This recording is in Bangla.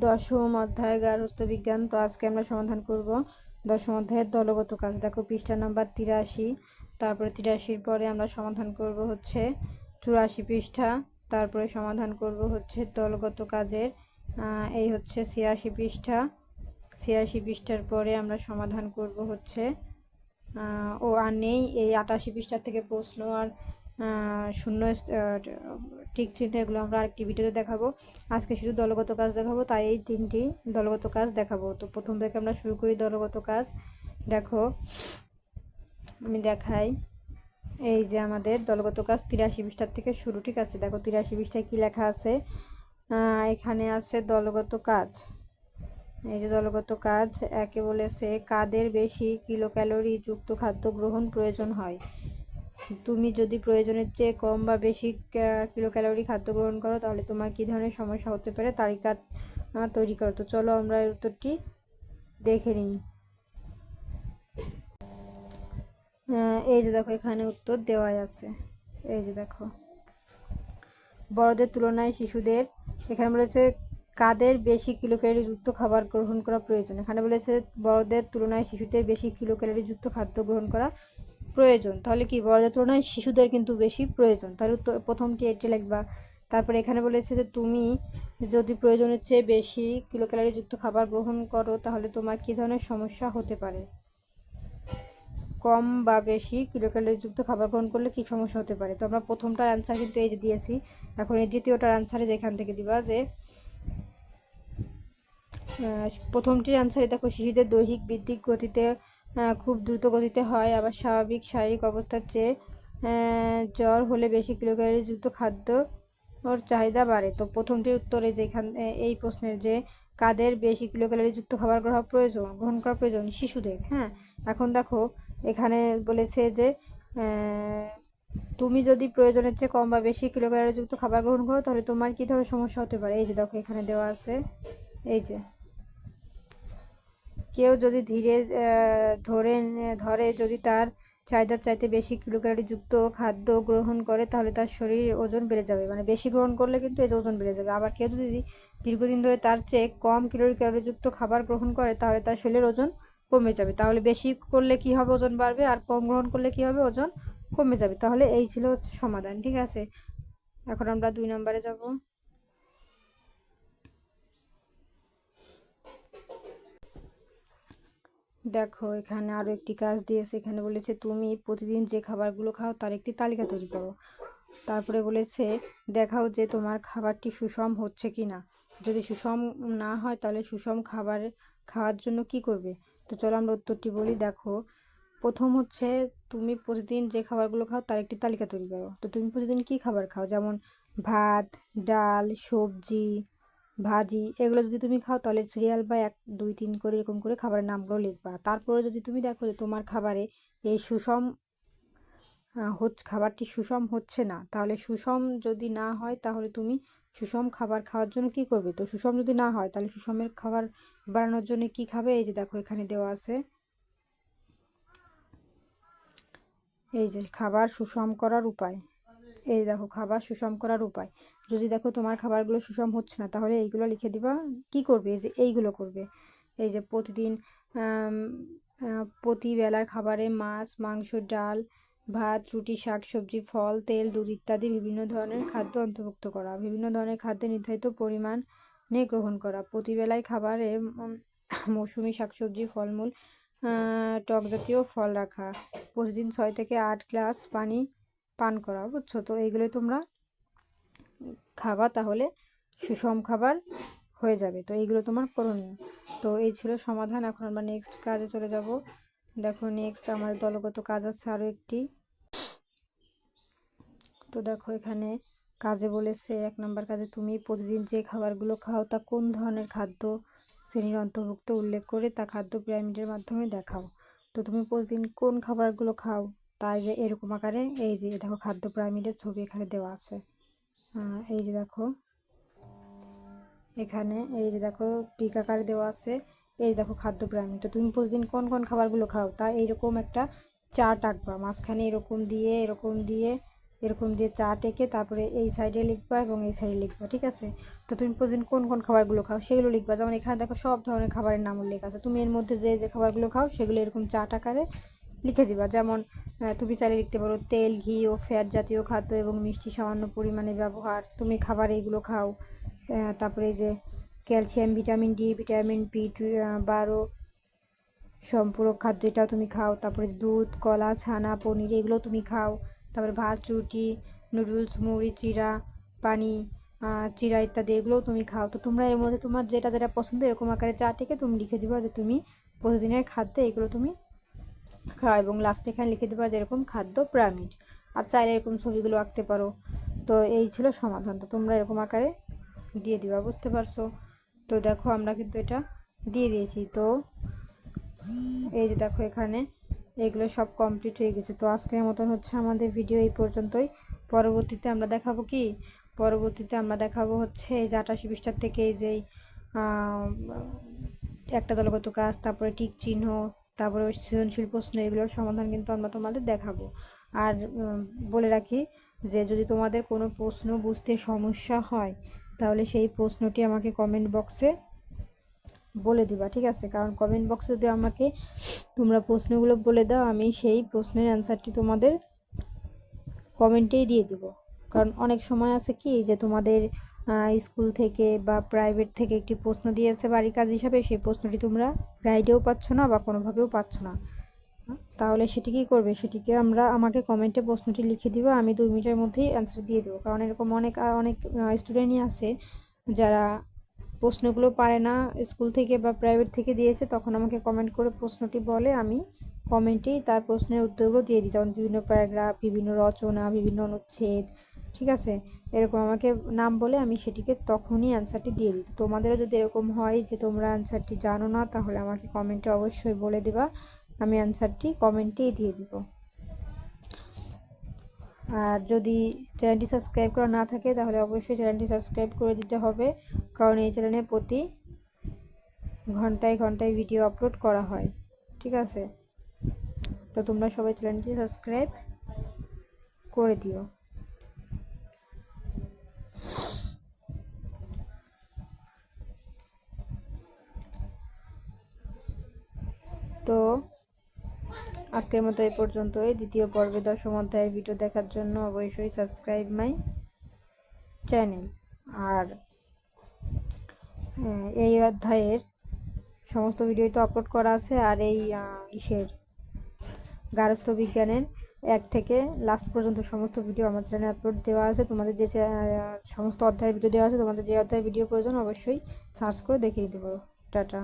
দশম অধ্যায় গার্হস্থ্য বিজ্ঞান। তো আজকে আমরা সমাধান করব দশম অধ্যায়ের দলগত কাজ। দেখো পৃষ্ঠা নাম্বার তিরাশি। তারপরে তিরাশির পরে আমরা সমাধান করব হচ্ছে চুরাশি পৃষ্ঠা। তারপরে সমাধান করব হচ্ছে দলগত কাজের এই হচ্ছে ছিয়াশি পৃষ্ঠা। ছিয়াশি পৃষ্ঠার পরে আমরা সমাধান করব হচ্ছে ও আর নেই, এই আটাশি পৃষ্ঠা থেকে প্রশ্ন আর শূন্য টিক চিহ্ন এগুলো আমরা আরেকটি ভিডিওতে দেখাবো। আজকে শুধু দলগত কাজ দেখাবো, তাই এই তিনটি দলগত কাজ দেখাবো। তো প্রথম থেকে আমরা শুরু করি দলগত কাজ। দেখো, আমি দেখাই। এই যে আমাদের দলগত কাজ তিরাশি পৃষ্ঠার থেকে শুরু, ঠিক আছে? দেখো তিরাশি পৃষ্ঠায় কী লেখা আছে? এখানে আছে দলগত কাজ। এই যে দলগত কাজ, একে বলেছে কাদের বেশি কিলো ক্যালোরি যুক্ত খাদ্য গ্রহণ প্রয়োজন হয়? তুমি যদি প্রয়োজনের চেয়ে কম বা বেশি কিলো ক্যালোরি খাদ্য গ্রহণ করো, তাহলে তোমার কী ধরনের সমস্যা হতে পারে? তালিকা তৈরি করো। তো চলো আমরা এর উত্তরটি দেখে নিই। এই যে দেখো, এখানে উত্তর দেওয়াই আছে। এই যে দেখো, বড়দের তুলনায় শিশুদের, এখানে বলেছে কাদের বেশি কিলো ক্যালোরি যুক্ত খাবার গ্রহণ করা প্রয়োজন? এখানে বলেছে বড়দের তুলনায় শিশুদের বেশি কিলো ক্যালোরি যুক্ত খাদ্য গ্রহণ করা প্রয়োজন। তাহলে কি বড়দের তুলনায় শিশুদের কিন্তু বেশি প্রয়োজন। তাহলে উত্তর প্রথমটি এটি লিখবা। তারপরে এখানে বলেছে যে তুমি যদি প্রয়োজনের চেয়ে বেশি কিলো ক্যালোরি যুক্ত খাবার গ্রহণ করো, তাহলে তোমার কী ধরনের সমস্যা হতে পারে? কম বা বেশি কিলো ক্যালোরি যুক্ত খাবার গ্রহণ করলে কী সমস্যা হতে পারে? তো আমরা প্রথমটার অ্যান্সার কিন্তু এই যে দিয়েছি। এখন এই দ্বিতীয়টার অ্যান্সারে যেখান থেকে দিবা যে প্রথমটির অ্যান্সারে দেখো, শিশুদের দৈহিক বৃদ্ধি গতিতে খুব দ্রুত গতিতে হয়। আবার স্বাভাবিক শারীরিক অবস্থার চেয়ে জ্বর হলে বেশি যুক্ত খাদ্য ওর চাহিদা বাড়ে। তো প্রথমটির উত্তরে যেখান এই প্রশ্নের যে কাদের বেশি যুক্ত খাবার গ্রহণ প্রয়োজন, গ্রহণ করা প্রয়োজন, শিশুদের হ্যাঁ? এখন দেখো, এখানে বলেছে যে তুমি যদি প্রয়োজনের চেয়ে কম বা বেশি যুক্ত খাবার গ্রহণ করো, তাহলে তোমার কী ধরনের সমস্যা হতে পারে? এই যে দেখো, এখানে দেওয়া আছে, এই যে কেউ যদি ধীরে ধরে ধরে যদি তার চাহিদার চাইতে বেশি কিলো ক্যালোরি যুক্ত খাদ্য গ্রহণ করে, তাহলে তার শরীরের ওজন বেড়ে যাবে। মানে বেশি গ্রহণ করলে কিন্তু এই ওজন বেড়ে যাবে। আবার কেউ যদি দীর্ঘদিন ধরে তার চেয়ে কম কিলোরি ক্যালোরি যুক্ত খাবার গ্রহণ করে, তাহলে তার শরীরের ওজন কমে যাবে। তাহলে বেশি করলে কি হবে? ওজন বাড়বে। আর কম গ্রহণ করলে কি হবে? ওজন কমে যাবে। তাহলে এই ছিল হচ্ছে সমাধান। ঠিক আছে? এখন আমরা দুই নম্বরে যাব। দেখো, এখানে আরও একটি কাজ দিয়েছে। এখানে বলেছে, তুমি প্রতিদিন যে খাবারগুলো খাও, তার একটি তালিকা তৈরি করো। তারপরে বলেছে, দেখাও যে তোমার খাবারটি সুষম হচ্ছে কি না যদি সুষম না হয়, তাহলে সুষম খাবার খাওয়ার জন্য কি করবে? তো চলো আমরা উত্তরটি বলি। দেখো, প্রথম হচ্ছে, তুমি প্রতিদিন যে খাবারগুলো খাও, তার একটি তালিকা তৈরি করো। তো তুমি প্রতিদিন কি খাবার খাও? যেমন, ভাত, ডাল, সবজি ভাজি, এগুলো যদি তুমি খাও তাহলে সিরিয়াল বা এক, দুই, তিন করে এরকম করে খাবারের নামগুলো লিখবা। তারপরে যদি তুমি দেখো যে তোমার খাবারে এই সুষম হচ্ছে খাবারটি সুষম হচ্ছে না, তাহলে সুষম যদি না হয় তাহলে তুমি সুষম খাবার খাওয়ার জন্য কি করবে? তো সুষম যদি না হয় তাহলে সুষমের খাবার বানানোর জন্য কি খাবে? এই যে দেখো এখানে দেওয়া আছে। এই যে খাবার সুষম করার উপায়। এই দেখো খাবার সুষম করার উপায়। যদি দেখো তোমার খাবারগুলো সুষম হচ্ছে না তাহলে এইগুলো লিখে দিবা কি করবে? এই যে এইগুলো করবে। এই যে প্রতিদিন আম, আহ, প্রতি বেলার খাবারে মাছ মাংস ডাল ভাত রুটি শাক সবজি ফল তেল দুধ ইত্যাদি বিভিন্ন ধরনের খাদ্য অন্তর্ভুক্ত করা। বিভিন্ন ধরনের খাদ্যে নির্ধারিত পরিমাণে গ্রহণ করা। প্রতি বেলায় খাবারে মৌসুমি মৌসুমী শাকসবজি ফলমূল টক জাতীয় ফল রাখা। প্রতিদিন ছয় থেকে আট গ্লাস পানি পান করা, বুঝছ? তো এইগুলোই তোমরা খাবা, তাহলে সুষম খাবার হয়ে যাবে। তো এইগুলো তোমার করণীয়। তো এই ছিল সমাধান। এখন আমরা নেক্সট কাজে চলে যাব। দেখো নেক্সট আমার দলগত কাজ আছে আরও একটি। তো দেখো এখানে কাজে বলেছে, এক নম্বর কাজে তুমি প্রতিদিন যে খাবারগুলো খাও তা কোন ধরনের খাদ্য শ্রেণির অন্তর্ভুক্ত? উল্লেখ করে তা খাদ্য পিরামিডের মাধ্যমে দেখাও। তো তুমি প্রতিদিন কোন খাবারগুলো খাও? তাই যে এরকম আকারে এই যে, দেখো খাদ্য পিরামিডের ছবি এখানে দেওয়া আছে। এই যে দেখো, এখানে এই যে দেখো পিক আকারে দেওয়া আছে। এই দেখো খাদ্য পিরামিড তো তুমি প্রতিদিন কোন কোন খাবারগুলো খাও? তা এইরকম একটা চার্ট আঁকবা। মাঝখানে এরকম দিয়ে এরকম দিয়ে এরকম দিয়ে চার্ট এঁকে তারপরে এই সাইডে লিখবা এবং এই সাইডে লিখবা, ঠিক আছে? তো তুমি প্রতিদিন কোন কোন খাবারগুলো খাও সেগুলো লিখবা। যেমন এখানে দেখো সব ধরনের খাবারের নাম উল্লেখ আছে। তুমি এর মধ্যে যে যে খাবারগুলো খাও সেগুলো এরকম চার্ট আকারে লিখে দিবা। যেমন তুমি চাইলে লিখতে পারো, তেল, ঘি ও ফ্যাট জাতীয় খাদ্য এবং মিষ্টি সামান্য পরিমাণে ব্যবহার। তুমি খাবার এইগুলো খাও। তারপরে যে calcium, vitamin D, vitamin B বারো সম্পূরক খাদ্য এটাও তুমি খাও। তারপরে দুধ, কলা, ছানা, পনির এগুলো তুমি খাও। তারপরে ভাত, রুটি, নুডলস, মুড়ি চিরা পানি চিরা ইত্যাদি এগুলোও তুমি খাও। তো তোমরা এর মধ্যে তোমার যেটা যেটা পছন্দ এরকম আকারে চার্টিকে তুমি লিখে দিবা যে তুমি প্রতিদিনের খাদ্যে এগুলো তুমি খাও এবং লাস্টে এখানে লিখে দেবা যেরকম খাদ্য পিরামিড আর চাইলে এরকম ছবিগুলো আঁকতে পারো। তো এই ছিল সমাধান। তো তোমরা এরকম আকারে দিয়ে দিবা, বুঝতে পারছ? তো দেখো আমরা কিন্তু এটা দিয়ে দিয়েছি। তো এই যে দেখো এখানে এগুলো সব কমপ্লিট হয়ে গেছে। তো আজকের মতন হচ্ছে আমাদের ভিডিও এই পর্যন্তই। পরবর্তীতে আমরা দেখাবো কি? পরবর্তীতে আমরা দেখাবো হচ্ছে এই যে আটাশি পৃষ্ঠার থেকে এই যে একটা দলগত কাজ, তারপরে টিক চিহ্ন তারপরে ওই সৃজনশীল প্রশ্ন এগুলোর সমাধান কিন্তু আমরা তোমাদের দেখাবো। আর বলে রাখি যে যদি তোমাদের কোনো প্রশ্ন বুঝতে সমস্যা হয়, তাহলে সেই প্রশ্নটি আমাকে কমেন্ট বক্সে বলে দিবা, ঠিক আছে? কারণ কমেন্ট বক্সে যদি আমাকে তোমরা প্রশ্নগুলো বলে দাও, আমি সেই প্রশ্নের অ্যান্সারটি তোমাদের কমেন্টেই দিয়ে দিব। কারণ অনেক সময় আছে কি যে তোমাদের স্কুল থেকে বা প্রাইভেট থেকে একটি প্রশ্ন দিয়েছে বাড়ির কাজ হিসাবে, সেই প্রশ্নটি তোমরা গাইডেও পাচ্ছ না বা কোনোভাবেও পাচ্ছ না। তাহলে সেটি কী করবে? সেটিকে আমরা, আমাকে কমেন্টে প্রশ্নটি লিখে দিবা, আমি দুই মিনিটের মধ্যেই অ্যান্সার দিয়ে দেবো। কারণ এরকম অনেক অনেক স্টুডেন্টই আছে যারা প্রশ্নগুলো পারে না, স্কুল থেকে বা প্রাইভেট থেকে দিয়েছে, তখন আমাকে কমেন্ট করে প্রশ্নটি বলে, আমি কমেন্টেই তার প্রশ্নের উত্তরগুলো দিয়ে দিই। যেমন বিভিন্ন প্যারাগ্রাফ বিভিন্ন রচনা, বিভিন্ন অনুচ্ছেদ, ঠিক আছে? এরকম আমাকে নাম বলে আমি সেটিকে তখনই অ্যান্সারটি দিয়ে দিই। তো তোমাদেরও যদি এরকম হয় যে তোমরা অ্যান্সারটি জানো না, তাহলে আমাকে কমেন্টে অবশ্যই বলে দেবা। আমি অ্যান্সারটি কমেন্টেই দিয়ে দিব। আর যদি চ্যানেলটি সাবস্ক্রাইব করা না থাকে, তাহলে অবশ্যই চ্যানেলটি সাবস্ক্রাইব করে দিতে হবে। কারণ এই চ্যানেলে প্রতি ঘন্টায় ঘন্টায় ভিডিও আপলোড করা হয়। ঠিক আছে? তো তোমরা সবাই চ্যানেলটি সাবস্ক্রাইব করে দিও। তো আজকের মতো এই দ্বিতীয় পর্বে দশম অধ্যায়ের ভিডিও দেখার জন্য অবশ্যই সাবস্ক্রাইব মাই চ্যানেল। আর এই অধ্যায়ের সমস্ত ভিডিও তো আপলোড করা আছে, আর এই ইসের গার্হস্থ্য বিজ্ঞানের এক থেকে লাস্ট পর্যন্ত সমস্ত ভিডিও আমার চ্যানেলে আপলোড দেওয়া আছে। তোমাদের যে সমস্ত অধ্যায়ের ভিডিও দেওয়া আছে, তোমাদের যে অধ্যায়ের ভিডিও প্রয়োজন অবশ্যই সার্চ করে দেখে নিতে পারো। টাটা।